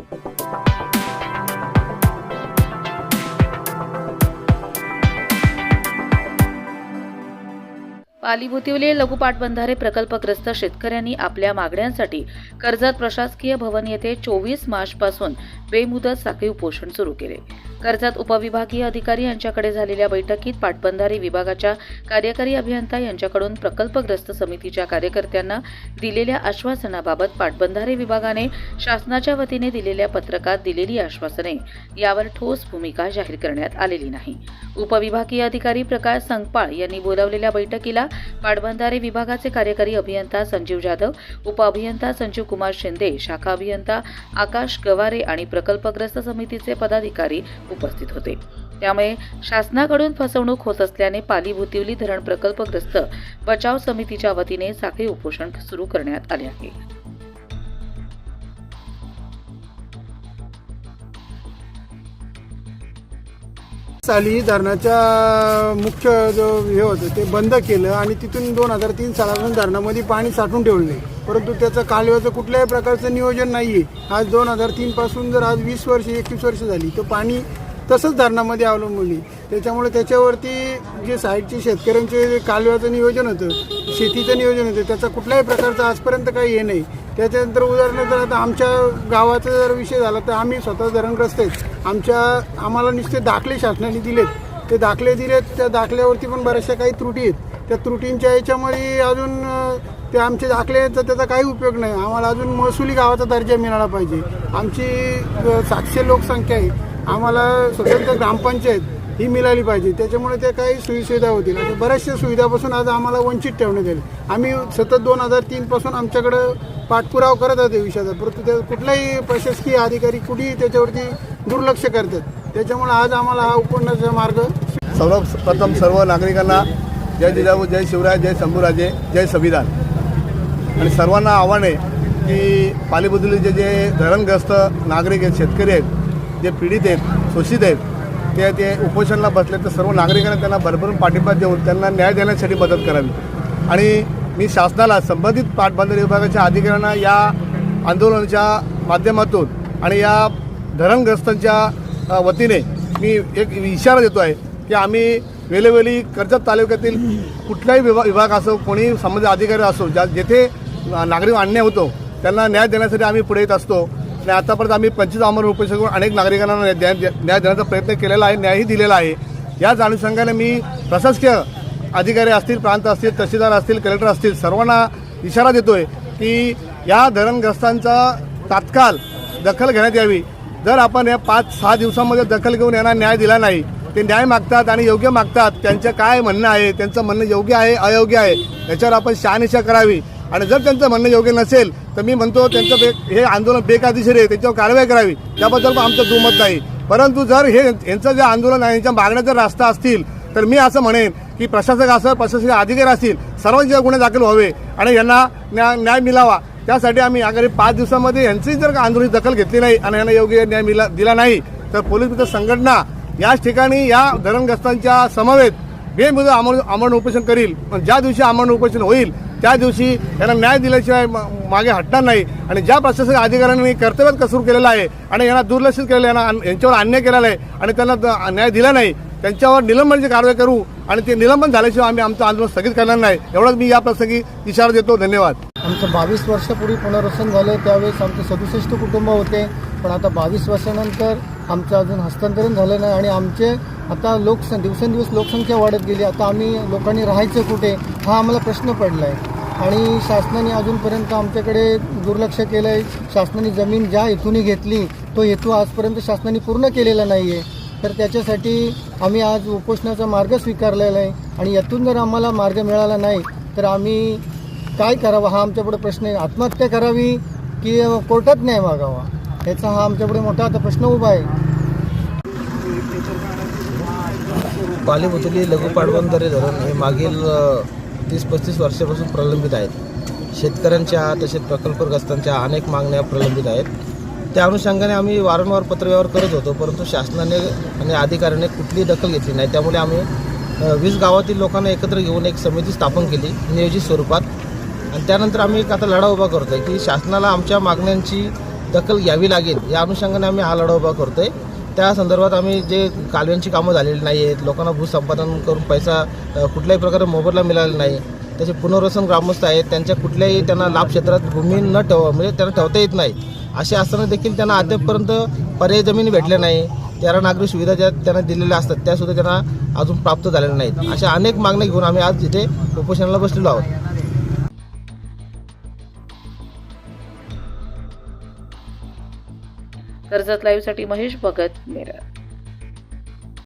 पाली भुतिवले लघुपाटबंधारे प्रकल्पग्रस्त शेतकऱ्यांनी आपल्या मागण्यांसाठी कर्जत प्रशासकीय भवन येथे चोवीस मार्चपासून बेमुदत साखळी उपोषण सुरू केले. कर्जत उपविभागीय अधिकारी यांच्याकडे झालेल्या बैठकीत पाटबंधारे विभागाच्या कार्यकारी अभियंता यांच्याकडून प्रकल्पग्रस्त समितीच्या कार्यकर्त्यांना दिलेल्या आश्वासनाबाबत पाटबंधारे विभागाने शासनाच्या वतीने दिलेल्या पत्रकात दिलेली आश्वासने यावर ठोस भूमिका जाहीर करण्यात आलेली नाही. उपविभागीय अधिकारी प्रकाश संगपाळ यांनी बोलावलेल्या बैठकीला पाटबंधारे विभागाचे कार्यकारी अभियंता संजीव जाधव उपअभियंता संजीव कुमार शिंदे शाखा अभियंता आकाश गवारे आणि प्रकल्पग्रस्त समितीचे पदाधिकारी उपस्थित होते. त्यामुळे शासनाकडून फसवणूक होत असल्याने पाली भुतिवली धरण प्रकल्पग्रस्त बचाव समितीच्या वतीने साखळी उपोषण सुरू करण्यात आले आहे. साली धरणाच्या मुख्य जो हे होतं ते बंद केलं आणि तिथून दोन हजार तीन सालापासून धरणामध्ये पाणी साठवून ठेवले परंतु त्याचं कालव्याचं कुठल्याही प्रकारचं नियोजन नाही आहे आज दोन हजार तीनपासून जर आज वीस वर्ष एकवीस वर्ष झाली तर पाणी तसंच धरणामध्ये अवलंबून आहे. त्याच्यामुळे त्याच्यावरती जे साईडचे शेतकऱ्यांचे जे कालव्याचं नियोजन होतं शेतीचं नियोजन होतं त्याचा कुठल्याही प्रकारचं आजपर्यंत काही हे नाही. त्याच्यानंतर उदाहरणार्थ आता आमच्या गावाचा जर विषय झाला तर आम्ही स्वतः धरणग्रस्त आहेत. आमच्या आम्हाला नुसते दाखले शासनाने दिलेत. ते दाखले दिलेत त्या दाखल्यावरती पण बऱ्याचशा काही त्रुटी आहेत. त्या त्रुटींच्या याच्यामध्ये अजून ते आमचे दाखले आहेत तर त्याचा काही उपयोग नाही. आम्हाला अजून महसुली गावाचा दर्जा मिळाला पाहिजे. आमची सातशे लोकसंख्या आहे. आम्हाला स्वतंत्र ग्रामपंचायत ही मिळाली पाहिजे. त्याच्यामुळे त्या काही सोयीसुविधा होतील. आता बऱ्याचशा सुविधापासून आज आम्हाला वंचित ठेवण्यात येईल आम्ही सतत दोन हजार तीनपासून आमच्याकडं पाठपुरावा करत आहोत विषयाचा. परंतु त्या कुठलाही प्रशासकीय अधिकारी कुठेही त्याच्यावरती दुर्लक्ष करतात. त्याच्यामुळे आज आम्हाला हा उपवण्याचा मार्ग सर्वप्रथम सर्व नागरिकांना जय जिजाऊ जय शिवराय जय शंभूराजे जय संविधान. आणि सर्वांना आव्हान आहे की पालीबुद्दीचे जे धरणग्रस्त नागरिक आहेत शेतकरी आहेत जे पीडित आहेत शोषित आहेत ते ते उपोषणाला बसले तर सर्व नागरिकांना त्यांना भरभरून पाठिंबा देऊन त्यांना न्याय देण्यासाठी मदत करावी आणि मी शासनाला संबंधित पाटबंधारे विभागाच्या अधिकाऱ्यांना या आंदोलनाच्या माध्यमातून आणि या धरणग्रस्तांच्या वतीने मी एक इशारा देतो आहे की आम्ही वेळोवेळी कर्जत तालुक्यातील कुठलाही विभाग विभाग असो कोणी संबंधित अधिकारी असो ज्या जेथे नागरिक अन्याय होतो त्यांना न्याय देण्यासाठी आम्ही पुढे येत असतो. आणि आतापर्यंत आम्ही पंचवीस आमरण उपोषण करून अनेक नागरिकांना न्याय न्याय देण्याचा प्रयत्न केलेला आहे न्यायही दिलेला आहे. याच अनुषंगाने मी प्रशासकीय अधिकारी असतील प्रांत असतील तहसीलदार असतील कलेक्टर असतील सर्वांना इशारा देतोय की या धरणग्रस्तांचा तात्काळ दखल घेण्यात यावी. जर आपण या पाच सहा दिवसांमध्ये दखल घेऊन यांना न्याय दिला नाही ते न्याय मागतात आणि योग्य मागतात त्यांचं काय म्हणणं आहे त्यांचं म्हणणं योग्य आहे अयोग्य आहे याच्यावर आपण शहानिशा करावी. आणि जर त्यांचं म्हणणं योग्य नसेल तर मी म्हणतो त्यांचं बे हे आंदोलन बेकायदेशीर आहे त्याच्यावर कारवाई करावी. त्याबद्दल पण आमचं दुमत नाही. परंतु जर हे यांचं जे आंदोलन आहे यांच्या मागण्या जर रास्ता असतील तर मी असं म्हणेन की प्रशासक असं प्रशासकीय अधिकारी असतील सर्वांचे गुन्हे दाखल व्हावे आणि यांना न्याय न्याय मिळावा. त्यासाठी आम्ही आगामी पाच दिवसामध्ये यांची जर का आंदोलन दखल घेतली नाही आणि यांना योग्य न्याय मिला दिला नाही तर पोलीस मित्र संघटना याच ठिकाणी या धरणग्रस्तांच्या समवेत बेमुदत आमरण आमरण उपोषण करील. पण ज्या दिवशी आमरण उपोषण होईल त्या दिवशी यांना न्याय दिल्याशिवाय मागे हटणार नाही. आणि ज्या प्रशासकीय अधिकाऱ्यांनी कर्तव्यात कसूर केलेला आहे आणि यांना दुर्लक्षित केलेलं यांना यांच्यावर अन्याय केलेला आहे आणि त्यांना न्याय दिला नाही त्यांच्यावर निलंबनाची कारवाई करू आणि ते निलंबन झाल्याशिवाय आम्ही आमचं आंदोलन स्थगित करणार नाही. एवढंच मी या प्रसंगी इशारा देतो. धन्यवाद. आमचं बावीस वर्षापूर्वी पुनर्वसन झालं त्यावेळेस आमचे सदुसष्ट कुटुंब होते. पण आता बावीस वर्षानंतर आमचं अजून हस्तांतरण झालं नाही आणि आमचे आता लोकसं दिवसेंदिवस लोकसंख्या वाढत गेली. आता आम्ही लोकांनी राहायचं कुठे हा आम्हाला प्रश्न पडला आहे आणि शासनाने अजूनपर्यंत आमच्याकडे दुर्लक्ष केलं आहे शासनाने जमीन ज्या हेतूने घेतली तो हेतू आजपर्यंत शासनाने पूर्ण केलेला नाही आहे तर त्याच्यासाठी आम्ही आज उपोषणाचा मार्ग स्वीकारलेला आहे. आणि यातून जर आम्हाला मार्ग मिळाला नाही तर आम्ही काय करावं? हा आमच्यापुढे प्रश्न आहे. आत्महत्या करावी की कोर्टात न्याय मागावा? याचा हा आमच्यापुढे मोठा आता प्रश्न उभा आहे. पालीभुतली लघु पाटबंधारे धरण हे मागील तीस पस्तीस वर्षापासून प्रलंबित आहेत. शेतकऱ्यांच्या तसेच प्रकल्पग्रस्तांच्या अनेक मागण्या प्रलंबित आहेत. त्या अनुषंगाने आम्ही वारंवार पत्रव्यवहार करत होतो परंतु शासनाने आणि अधिकाऱ्याने कुठलीही दखल घेतली नाही. त्यामुळे आम्ही वीस गावातील लोकांना एकत्र घेऊन एक समिती स्थापन केली नियोजित स्वरूपात. आणि त्यानंतर आम्ही एक आता लढा उभा करतो आहे की शासनाला आमच्या मागण्यांची दखल घ्यावी लागेल. या अनुषंगाने आम्ही हा लढा उभा करतोय. त्या संदर्भात आम्ही जे कालव्यांची कामं झालेली नाही आहेत लोकांना भूसंपादन करून पैसा कुठल्याही प्रकारे मोबदला मिळालेला नाही. त्याचे पुनर्वसन ग्रामस्थ आहेत त्यांच्या कुठल्याही त्यांना लाभ क्षेत्रात भूमी न ठेव म्हणजे त्यांना ठेवता येत नाही. असे असताना देखील त्यांना अद्यापपर्यंत पर्याय जमिनी भेटल्या नाही. तेरा नागरिक सुविधा ज्या त्यांना दिलेल्या असतात त्यासुद्धा त्यांना अजून प्राप्त झालेल्या नाहीत. अशा अनेक मागण्या घेऊन आम्ही आज इथे उपोषणाला बसलेलो आहोत. कर्जत लाईव्हसाठी महेश भगत मिरर